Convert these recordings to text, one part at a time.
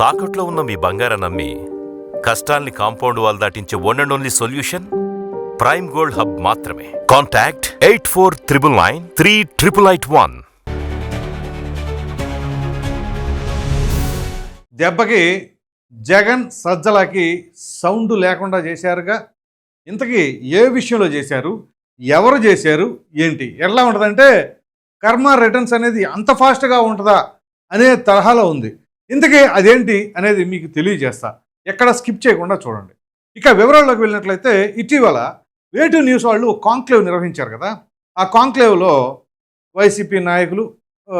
తాకట్లో ఉన్న మీ బంగారం నమ్మి కష్టాల్ని compound wall దాటించే one and only solution prime gold hub మాత్రమే. Contact eight four triple nine three triple eight one దెబ్బకి జగన్ సజ్జలకి సౌండ్ లేకుండా చేశారుగా. ఇంతకీ ఏ విషయంలో చేశారు? ఎవరు చేశారు? ఏంటి? ఎలా ఉంటుందంటే కర్మ రిటర్న్స్ అనేది అంత ఫాస్ట్గా ఉంటుందా అనే తరహాలో ఉంది. ఇంతకీ అదేంటి అనేది మీకు తెలియజేస్తా. ఎక్కడ స్కిప్ చేయకుండా చూడండి. ఇక వివరాల్లోకి వెళ్ళినట్లయితే ఇటీవల వేటు న్యూస్ వాళ్ళు కాంక్లేవ్ నిర్వహించారు కదా. ఆ కాంక్లేవ్లో వైసీపీ నాయకులు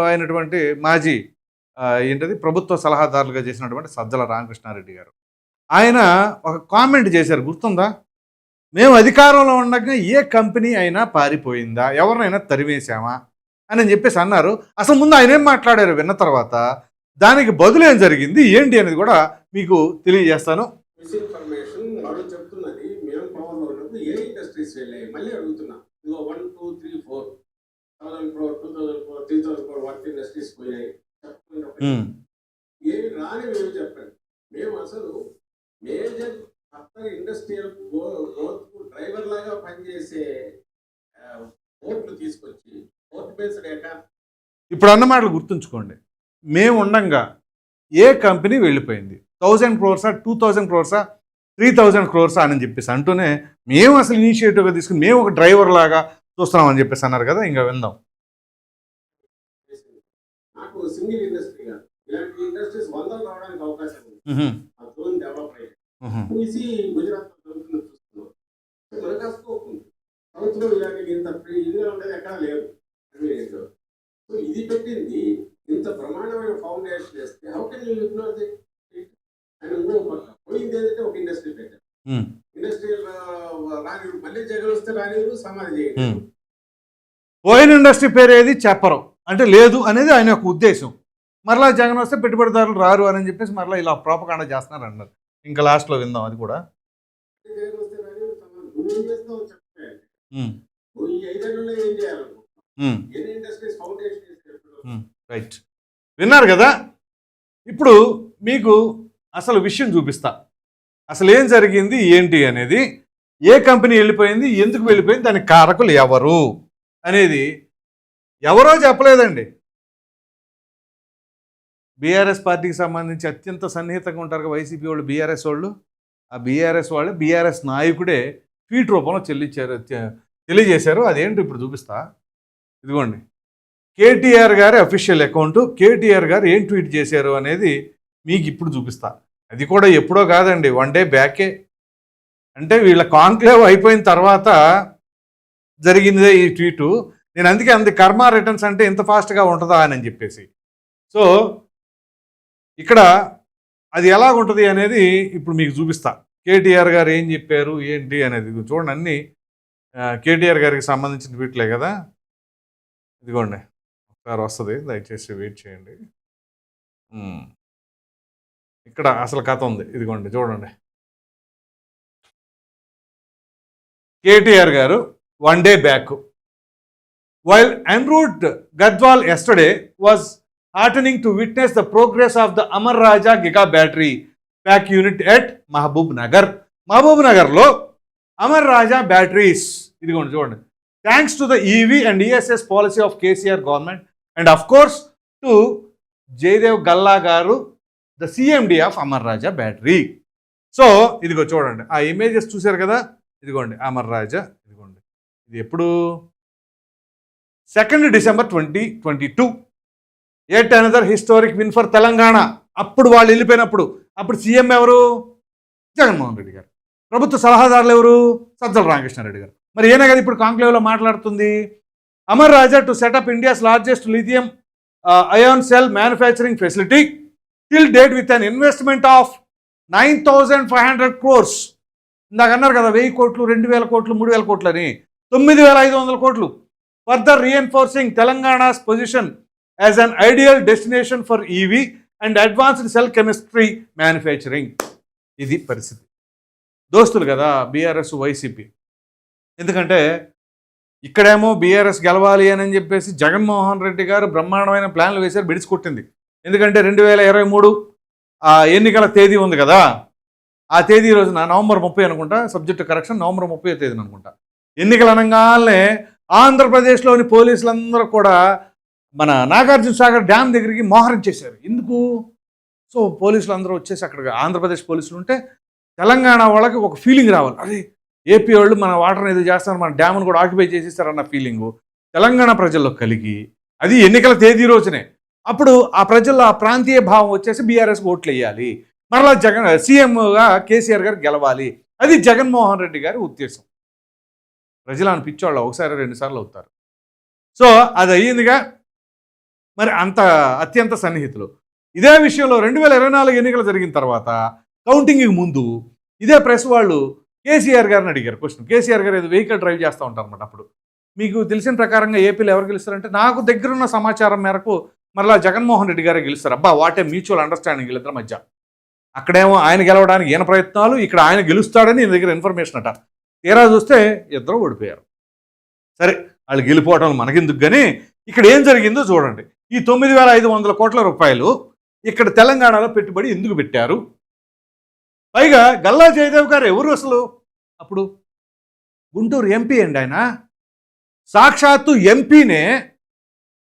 అయినటువంటి మాజీ ఏంటది ప్రభుత్వ సలహాదారులుగా చేసినటువంటి సజ్జల రామకృష్ణారెడ్డి గారు. ఆయన ఒక కామెంట్ చేశారు గుర్తుందా? మేము అధికారంలో ఉండగా ఏ కంపెనీ అయినా పారిపోయిందా? ఎవరినైనా తరివేశామా అని చెప్పేసి అన్నారు. అసలు ముందు ఆయన ఏం మాట్లాడారు? విన్న తర్వాత దానికి బదులు ఏం జరిగింది? ఏంటి అనేది కూడా మీకు తెలియజేస్తాను. One two three four. Thousand crore two thousand crore three thousand crore work industries. ఏమి రాని మేము చెప్పండి. మేము అసలు మేజర్ అత్తర్ ఇండస్ట్రియల్ గ్రోత్ డ్రైవర్ లాగా పనిచేసే తీసుకొచ్చి బేస్డ్ ఎకానమీ ఇప్పుడు అన్న మాటలు గుర్తుంచుకోండి. మేము ఉండంగా ఏ కంపెనీ వెళ్ళిపోయింది. Thousand క్రోర్సా two thousand క్రోర్సా three thousand క్రోర్సా అని చెప్పేసి అంటూనే మేము అసలు ఇనిషియేటివ్గా తీసుకుని మేము ఒక డ్రైవర్ లాగా చూస్తున్నామని చెప్పేసి అన్నారు కదా ఇంకా విందాం. నాకు సింగిల్ ఇండస్ట్రీ కాదు ఇలాంటి ఇండస్ట్రీస్ వందలు రావడానికి అవకాశం ఉంది. ఉహు, ఆ జోన్ డెవలప్ అయ్యి. ఉహు, ఈజీ గుజరాత్ జరుగుతుంది చూస్తున్నాం. మనకు ఆ స్కోప్ ఉంది. సౌత్లో ఇలాంటి ఇంత ఫ్రీ ఇదిగా ఉండేది ఎక్కడా లేదు అగ్రిగేట్ సో ఇది పెట్టింది ఇంత ప్రమాణమైన ఫౌండేషన్ వేస్తే how can you ignore the పక్క పోయింది ఏంటంటే ఒక ఇండస్ట్రీ పెట్టారు. ఇండస్ట్రియల్ రాని మళ్ళీ జగన్ వస్తే రానివ్వరు సమాధి ఉమ్. పోయిన ఇండస్ట్రీ పేరు ఏది? చెప్పరు. అంటే లేదు అనేది ఆయన యొక్క ఉద్దేశం. మరలా జగన్ వస్తే పెట్టుబడిదారులు రారు అని చెప్పేసి మరలా ఇలా ప్రోపకాండ చేస్తున్నారు అన్నారు ఇంకా లాస్ట్లో విందాం అది కూడా. ఏం ఈ. ఎన్ని ఇండస్ట్రీస్ ఫౌండేషన్ వేసి రైట్ విన్నారు కదా? ఇప్పుడు మీకు అసలు విషయం చూపిస్తా. అసలు ఏం జరిగింది? ఏంటి అనేది? ఏ కంపెనీ వెళ్ళిపోయింది? ఎందుకు వెళ్ళిపోయింది? దాని కారకులు ఎవరు? అనేది ఎవరో చెప్పలేదండి. బీఆర్ఎస్ పార్టీకి సంబంధించి అత్యంత సన్నిహితంగా ఉంటారు కదా వైసీపీ వాళ్ళు బీఆర్ఎస్ వాళ్ళు. ఆ బీఆర్ఎస్ వాళ్ళు బీఆర్ఎస్ నాయకుడే ట్వీట్ రూపంలో చెల్లించారు తె- తెలియజేశారు. అదేంటి ఇప్పుడు చూపిస్తా? ఇదిగోండి. కేటీఆర్ గారి అఫీషియల్ అకౌంట్ కేటీఆర్ గారు ఏం ట్వీట్ చేశారు అనేది మీకు ఇప్పుడు చూపిస్తా. అది కూడా ఎప్పుడో కాదండి వన్ డే బ్యాకే అంటే వీళ్ళ కాన్క్లేవ్ అయిపోయిన తర్వాత జరిగిందే ఈ ట్వీటు నేను అందుకే అంది కర్మ రిటర్న్స్ అంటే ఇంత ఫాస్ట్గా ఉంటుందా? అని చెప్పేసి. సో ఇక్కడ అది ఎలా ఉంటుంది అనేది ఇప్పుడు మీకు చూపిస్తా. కేటీఆర్ గారు ఏం చెప్పారు ఏంటి అనేది చూడండి అన్నీ. కేటీఆర్ గారికి సంబంధించిన ట్వీట్లే కదా. ఇదిగోండి. ఒకసారి వస్తుంది. దయచేసి వెయిట్ చేయండి. ఇక్కడ అసలు కథ ఉంది. ఇదిగోండి చూడండి. KTR garu one day back. While en route Gadwal yesterday was heartening to witness the progress of the Amar Raja giga battery pack unit at Mahabubnagar Mahabub నగర్లో అమర్ రాజా బ్యాటరీస్ ఇదిగోండి చూడండి. Thanks to the EV and ESS policy of KCR government and of course to Jayadev Galla garu the CMD of Amar Raja battery so ఇదిగో చూడండి. ఆ images చూశారు కదా? ఇదిగోండి అమర్ రాజా ఇదిగోండి. ఇది ఎప్పుడు? Second December twenty twenty two at another historic win for Telangana. అప్పుడు వాళ్ళు వెళ్ళిపోయినప్పుడు. అప్పుడు సీఎం ఎవరు? జగన్మోహన్ రెడ్డి గారు. ప్రభుత్వ సలహాదారులు ఎవరు? సజ్జల రామకృష్ణారెడ్డి గారు. మరి ఏనే కదా ఇప్పుడు కాంక్లేవ్లో మాట్లాడుతుంది? Amar Raja to set up India's largest lithium ion cell manufacturing facility till date with an investment of nine thousand five hundred crores ఇందాక అన్నారు కదా వెయ్యి కోట్లు రెండు వేల కోట్లు మూడు వేల కోట్లు అని. తొమ్మిది వేల ఐదు వందల కోట్లు. Further reinforcing Telangana's position as an ideal destination for EV and advanced cell chemistry manufacturing ఇది పరిస్థితి. దోస్తులు కదా బీఆర్ఎస్ వైసీపీ ఎందుకంటే ఇక్కడేమో బీఆర్ఎస్ గెలవాలి అని చెప్పేసి జగన్మోహన్ రెడ్డి గారు బ్రహ్మాండమైన ప్లాన్లు వేశారు బిడిచి కొట్టింది ఎందుకంటే రెండు వేల ఇరవై మూడు ఆ ఎన్నికల తేదీ ఉంది కదా ఆ తేదీ రోజున నవంబర్ ముప్పై అనుకుంటా సబ్జెక్టు కరెక్షన్ నవంబర్ ముప్పై తేదీని అనుకుంటా. ఎన్నికలు అనగానే ఆంధ్రప్రదేశ్లోని పోలీసులందరూ కూడా మన నాగార్జున సాగర్ డ్యామ్ దగ్గరికి మోహరించేశారు ఎందుకు? సో పోలీసులు అందరూ వచ్చేసి అక్కడ ఆంధ్రప్రదేశ్ పోలీసులు ఉంటే తెలంగాణ వాళ్ళకి ఒక ఫీలింగ్ రావాలి. అరే ఏపీ వాళ్ళు మన వాటర్ని ఏదో చేస్తారు మన డ్యామ్ను కూడా ఆక్యుపై చేసేస్తారన్న ఫీలింగు తెలంగాణ ప్రజల్లో కలిగి అది ఎన్నికల తేదీ రోజునే. అప్పుడు ఆ ప్రజల్లో ఆ ప్రాంతీయ భావం వచ్చేసి బీఆర్ఎస్ ఓట్లు వేయాలి. మరలా జగన్ సీఎంగా కేసీఆర్ గారు గెలవాలి. అది జగన్మోహన్ రెడ్డి గారి ఉద్దేశం. ప్రజలు అని పిచ్చోళ్ళు ఒకసారి రెండుసార్లు అవుతారు. సో అది అయ్యిందిగా. మరి అంత అత్యంత సన్నిహితులు. ఇదే విషయంలో రెండు వేల ఇరవై నాలుగు ఎన్నికలు జరిగిన తర్వాత కౌంటింగ్కి ముందు ఇదే ప్రెస్ వాళ్ళు కేసీఆర్ గారిని అడిగారు. క్వశ్చన్ కేసీఆర్ గారు ఏదో వెహికల్ డ్రైవ్ చేస్తూ ఉంటారు అనమాట అప్పుడు. మీకు తెలిసిన ప్రకారంగా ఏపీలో ఎవరు గెలుస్తారంటే నాకు దగ్గరున్న సమాచారం మేరకు మరలా జగన్మోహన్ రెడ్డి గారే గెలుస్తారు. అబ్బా వాటే మ్యూచువల్ అండర్స్టాండింగ్ వీళ్ళిద్దరి మధ్య. అక్కడేమో ఆయన గెలవడానికి ఈయన ప్రయత్నాలు ఇక్కడ ఆయన గెలుస్తాడని నీ దగ్గర ఇన్ఫర్మేషన్ అట. తీరా చూస్తే ఇద్దరు ఓడిపోయారు. సరే వాళ్ళు గెలిపోవటం మనకెందుకు కానీ ఇక్కడ ఏం జరిగిందో చూడండి. ఈ తొమ్మిది వేల ఐదు వందల కోట్ల రూపాయలు ఇక్కడ తెలంగాణలో పెట్టుబడి ఎందుకు పెట్టారు? పైగా గల్లా జయదేవ్ గారు ఎవరు అసలు? అప్పుడు గుంటూరు ఎంపీ అండి ఆయన. సాక్షాత్తు ఎంపీనే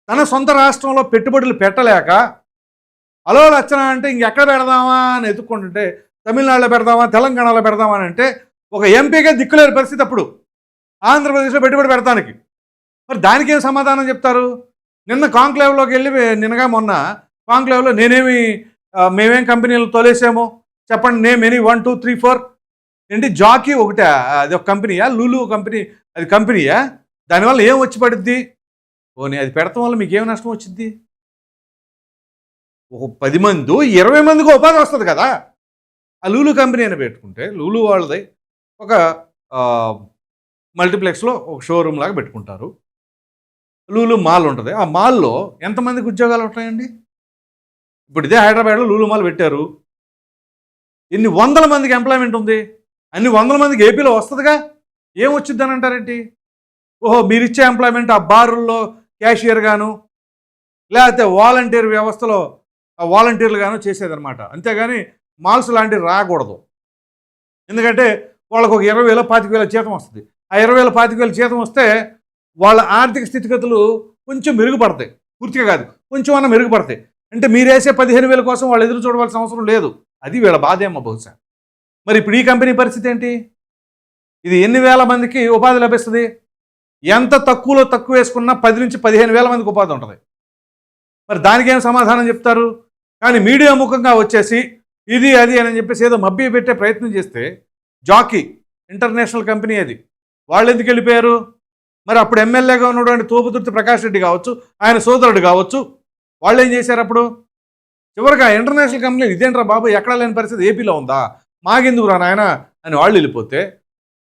తన సొంత రాష్ట్రంలో పెట్టుబడులు పెట్టలేక అలో లచ్చన అంటే ఇంకెక్కడ పెడదామా? అని ఎత్తుకుంటుంటే తమిళనాడులో పెడదామా తెలంగాణలో పెడదామా? అని అంటే ఒక ఎంపీగా దిక్కులేని పరిస్థితి అప్పుడు ఆంధ్రప్రదేశ్లో పెట్టుబడి పెడతానికి. మరి దానికి ఏం సమాధానం చెప్తారు? నిన్న కాంక్లేవ్లోకి వెళ్ళి నిన్నగా మొన్న కాంక్లేవ్లో నేనేమి మేమేం కంపెనీలు తోలేసాము? చెప్పండి name any one two three four. ఏంటి? జాకీ ఒకటే అది ఒక కంపెనీయా? లూలు కంపెనీ అది కంపెనీయా? దానివల్ల ఏం వచ్చి పడుద్ది? పోనీ అది పెడతాం వల్ల మీకు ఏం నష్టం వచ్చింది ఒక పది మంది ఇరవై మందికి ఉపాధి వస్తుంది కదా? ఆ లూలు కంపెనీ అని పెట్టుకుంటే లూలు వాళ్ళది ఒక మల్టీప్లెక్స్లో ఒక షోరూమ్ లాగా పెట్టుకుంటారు. లూలు మాల్ ఉంటుంది. ఆ మాల్లో ఎంతమందికి ఉద్యోగాలు ఉంటాయండి? ఇప్పుడు ఇదే హైదరాబాద్లో లూలు మాల్ పెట్టారు. ఎన్ని వందల మందికి ఎంప్లాయ్మెంట్ ఉంది? అన్ని వందల మందికి ఏపీలో వస్తుందిగా? ఏం వచ్చిందని అంటారేంటి? ఓహో మీరు ఇచ్చే ఎంప్లాయ్మెంట్ ఆ బారుల్లో క్యాషియర్ గాను లేకపోతే వాలంటీర్ వ్యవస్థలో ఆ వాలంటీర్లు గాను చేసేదనమాట అంతేగాని మాల్స్ లాంటివి రాకూడదు. ఎందుకంటే వాళ్ళకు ఒక ఇరవై వేల పాతిక వేల జీతం వస్తుంది. ఆ ఇరవై వేల పాతిక వేల జీతం వస్తే వాళ్ళ ఆర్థిక స్థితిగతులు కొంచెం మెరుగుపడతాయి. పూర్తిగా కాదు కొంచెం అన్న మెరుగుపడతాయి. అంటే మీరు వేసే పదిహేను వేల కోసం వాళ్ళు ఎదురు చూడవలసిన అవసరం లేదు. అది వీళ్ళ బాధేమో బహుశా. మరి ఇప్పుడు ఈ కంపెనీ పరిస్థితి ఏంటి? ఇది ఎన్ని వేల మందికి ఉపాధి లభిస్తుంది? ఎంత తక్కువలో తక్కువ వేసుకున్నా పది నుంచి పదిహేను వేల మందికి ఉపాధి ఉంటుంది. మరి దానికి ఏం సమాధానం చెప్తారు? కానీ మీడియా ముఖంగా వచ్చేసి ఇది అది అని చెప్పేసి ఏదో మబ్బి పెట్టే ప్రయత్నం చేస్తే జాకీ ఇంటర్నేషనల్ కంపెనీ అది. వాళ్ళు ఎందుకు వెళ్ళిపోయారు? మరి అప్పుడు ఎమ్మెల్యేగా ఉన్నటువంటి తోపుతుర్తి ప్రకాష్ రెడ్డి కావచ్చు ఆయన సోదరుడు కావచ్చు వాళ్ళు ఏం చేశారు అప్పుడు? చివరిగా ఇంటర్నేషనల్ కంపెనీ ఇదేంట్రా బాబు ఎక్కడ లేని పరిస్థితి ఏపీలో ఉందా? మాకెందుకు రా నాయన? అని వాళ్ళు వెళ్ళిపోతే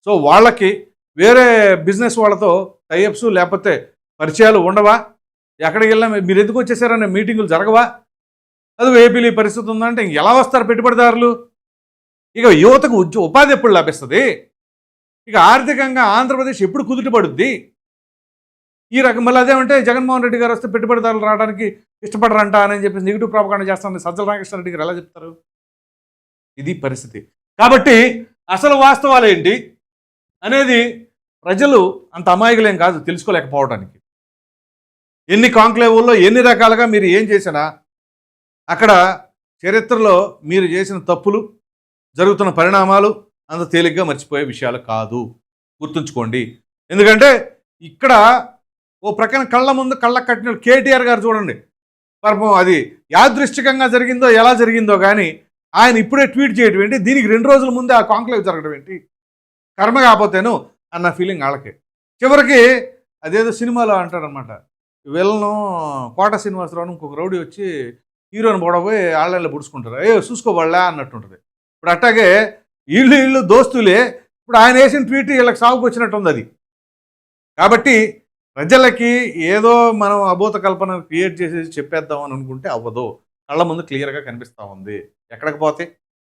సో వాళ్ళకి వేరే బిజినెస్ వాళ్ళతో టైఅప్స్ లేకపోతే పరిచయాలు ఉండవా? ఎక్కడికి వెళ్ళినా మీరు ఎందుకు వచ్చేసారనే మీటింగులు జరగవా? అది ఏపీలో ఈ పరిస్థితి ఉందంటే ఇంక ఎలా వస్తారు పెట్టుబడిదారులు? ఇక యువతకు ఉద్యో ఉపాధి ఎప్పుడు లభిస్తుంది? ఇక ఆర్థికంగా ఆంధ్రప్రదేశ్ ఎప్పుడు కుదుట పడుద్ది? ఈ రకం మళ్ళీ అదేమంటే జగన్మోహన్ రెడ్డి గారు వస్తే పెట్టుబడిదారులు రావడానికి ఇష్టపడరంట అని చెప్పి నెగిటివ్ ప్రాపకాండ చేస్తానని సజ్జల రామకృష్ణారెడ్డి గారు ఎలా చెప్తారు? ఇది పరిస్థితి. కాబట్టి అసలు వాస్తవాలు ఏంటి అనేది ప్రజలు అంత అమాయకులేం కాదు తెలుసుకోలేకపోవడానికి. ఎన్ని కాంక్లేవుల్లో ఎన్ని రకాలుగా మీరు ఏం చేసినా అక్కడ చరిత్రలో మీరు చేసిన తప్పులు జరుగుతున్న పరిణామాలు అంత తేలిగ్గా మర్చిపోయే విషయాలు కాదు. గుర్తుంచుకోండి. ఎందుకంటే ఇక్కడ ఓ ప్రక్కన కళ్ళ ముందు కళ్ళ కట్టిన కేటీఆర్ గారు చూడండి. పాపం అది యాదృష్టికంగా జరిగిందో ఎలా జరిగిందో కానీ ఆయన ఇప్పుడే ట్వీట్ చేయడం ఏంటి? దీనికి రెండు రోజుల ముందే ఆ కాంక్లేవ్ జరగడం ఏంటి? కర్మ కాకపోతేను అన్న ఫీలింగ్ వాళ్ళకి చివరికి అదేదో సినిమాలో అంటాడనమాట వీళ్ళను కోట శ్రీనివాసరావు ఇంకొక రౌడీ వచ్చి హీరోని పొడబోయి ఆళ్ళల్లో పుడుచుకుంటారు. ఏ చూసుకోవాళ్ళా అన్నట్టుంటుంది. ఇప్పుడు అట్టాగే ఇల్లు ఇల్లు దోస్తులే. ఇప్పుడు ఆయన వేసిన ట్వీట్ వీళ్ళకి సాగుకు వచ్చినట్టుంది అది. కాబట్టి ప్రజలకి ఏదో మనం అభూత కల్పన క్రియేట్ చేసేసి చెప్పేద్దాం అని అనుకుంటే అవ్వదు. కళ్ళ ముందు క్లియర్గా కనిపిస్తూ ఉంది. ఎక్కడికి పోతే?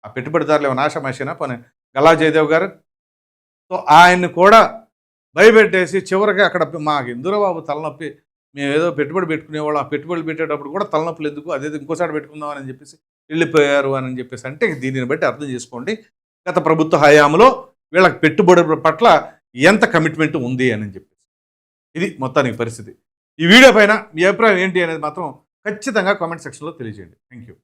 ఆ పెట్టుబడిదారులు ఏమైనా ఆశమాషినా పని గలా జయదేవ్ గారు? సో ఆయన్ని కూడా భయపెట్టేసి చివరికి అక్కడ మాకు ఇందురబాబు బాబు తలనొప్పి మేము ఏదో పెట్టుబడి పెట్టుకునేవాళ్ళం ఆ పెట్టుబడులు పెట్టేటప్పుడు కూడా తలనొప్పులు ఎందుకు? అదేదో ఇంకోసారి పెట్టుకుందాం అని చెప్పేసి వెళ్ళిపోయారు అని చెప్పేసి అంటే దీనిని బట్టి అర్థం చేసుకోండి. గత ప్రభుత్వ హయాంలో వీళ్ళకి పెట్టుబడి పట్ల ఎంత కమిట్మెంట్ ఉంది అని చెప్పి ఇది మొత్తానికి పరిస్థితి. ఈ వీడియో పైన మీ అభిప్రాయం ఏంటి అనేది మాత్రం ఖచ్చితంగా కామెంట్ సెక్షన్లో తెలియజేయండి. Thank you